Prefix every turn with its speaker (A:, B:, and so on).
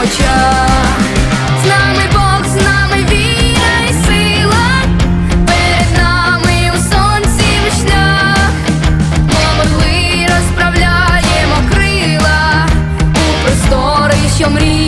A: в з нами Бог, з нами віра і сила, перед нами у сонці шлях, ми розправляємо крила. У простори, що мріє.